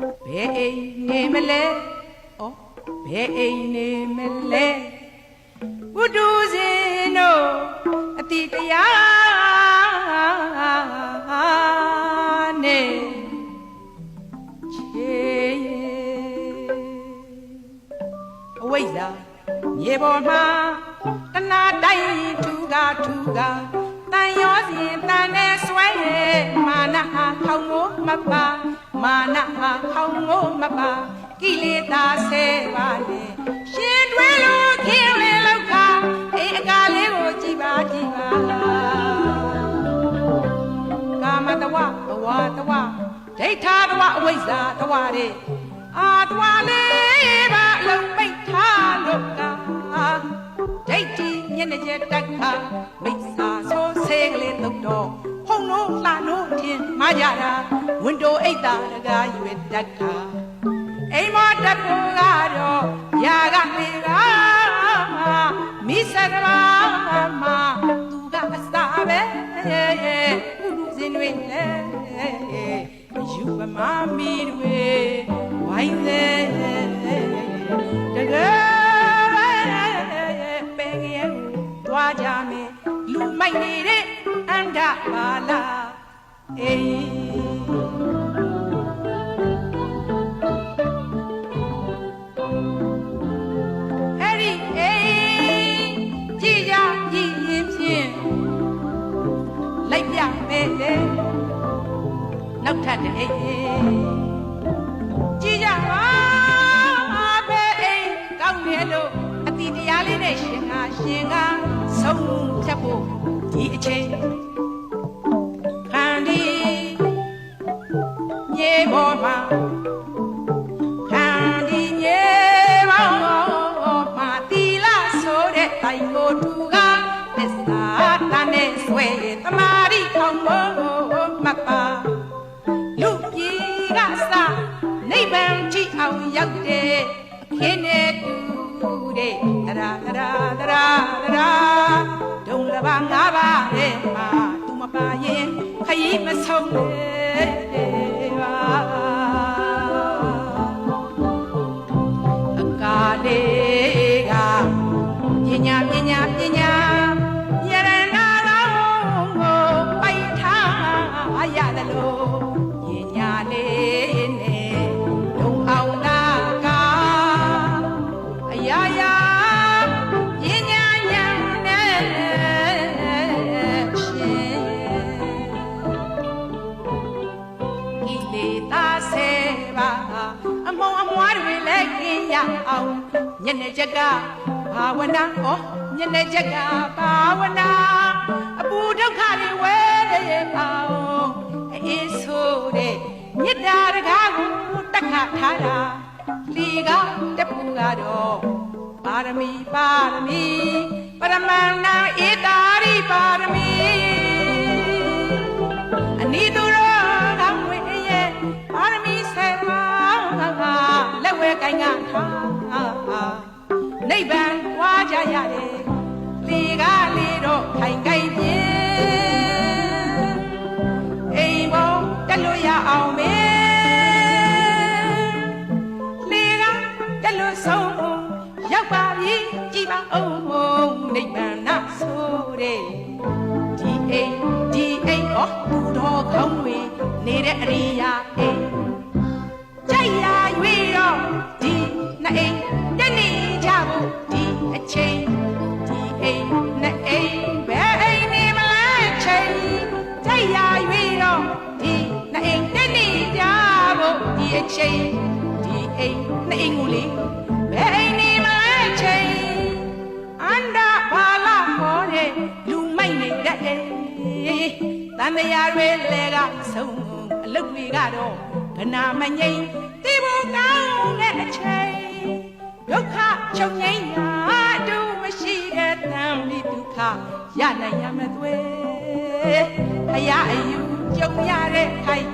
ဘယ်အိမ်နေမလဲဩဘယ်အိမ်နေမလဲဘုဒ္ဓဇင်တို့အတိတရားနဲ့ချေအဝိဇ္ဇာမြေပေါ်မှာတဏှာတိုင်းထူကထူကတန်ရောစဉ်တန်နဲ့ဆွဲမာနဟာခေါင်းမိုးမပါ မာနဟာခေါင်းမိုးမပါကိလေသာဆဲပါလေရှင်တွဲလို့ခင်းလေလောက်ကအိမ်အကာလေးကိုကြည်ပါကြည်ပါကာမတဝဘဝတဝဒိဋ္ဌာတဝအဝိဇ္ဇာတဝတဲ့အာတဝလေးပါအလုံးပိတ်ထားလို့ကဒိဋ္ဌိညနေကျတက်ခါမိစ္ဆာဆိုးဆေးကလေးသုတ်တော့ဟုံလို့လှလို့ထင်မကြတာ ဝင်တိုအိတ်တာတကားရွယ်တက်ခါအိမ်မတက်ဖို့ကတော့ຢာကလေကမိစကဘာမသူကအစာပဲဥလူစင်တွေလေယူပမာမီတွေဝိုင်းသေးတကယ်ပဲငယ်သွားကြမယ်လူမိုက်နေတဲ့အန္တပါလာ အေးအဲ့ဒီအေးကြည်ကြကြည်ရင်ဖြင့်လိုက်ပြမယ်လေနောက်ထပ်တဲ့အေးကြည်ကြပါပဲအိမ်ကောင်းတယ်လို့အတီတရားလေးနဲ့ရှင်ကရှင်ကဆုံးဖြတ်ဖို့ဒီအချိန် ပေါ်မှာခံဒီမြေပေါ်မှာတီလာဆိုတဲ့တိုင်ကိုတူကသစ္စာတန်နဲ့ဆွဲတမာရီခေါင်းမို့မပါလူပြည်ကစနိဗ္ဗာန်ကြည့်အောင်ရောက်တဲ့အခင်းနဲ့တူတဲ့တရာတရာတရာတရာဒုံလဘာငါးပါးတဲ့မှာသူမပါရင်ခရီးမဆုံးနဲ့ ရအောင်ညနေချက်ကဘာဝနာဩညနေချက်ကဘာဝနာအပူဒုက္ခတွေဝဲရအောင်အေးဆိုတဲ့မေတ္တာတကားကိုတက်ခထားတာလီကတပူကတော့ပါရမီပါရမီပရမန္နာဧတာရိပါရမီ က်ဝဲကိုင်းကထားနိဗ္ဗာန်ဝါကြရတယ်လေကလေတော့ခိုင်ခိုင်ပြင်းအိမ်ပေါ်တက်လို့ရအောင်မေလေကတက်လို့ဆုံးရောက်ပါပြီကြည်ပါအောင်နိဗ္ဗာန်ဆိုတဲ့ဒီအိမ်ဒီအိမ်ဟောသူတော်ကောင်းတွေနေတဲ့အရိယာအိမ် ဖို့ဒီအချိန်ဒီအိမ်နှစ်အိမ်ကိုလေဘယ်အိမ်နေမလဲချိန်အန္တဘာလာခေါ်တဲ့လူမိုက်နေတဲ့တန်တရားတွေလဲကဆုံးအလုတ်တွေကတော့ကနာမငိမ့်တိဘောကောင်းတဲ့အချိန်ဒုက္ခချုပ်ငိမ့်ရာတူမရှိတဲ့တန်ဒီဒုက္ခရနိုင်ရမသွေအရာအယူကြုံရတဲ့ခိုင်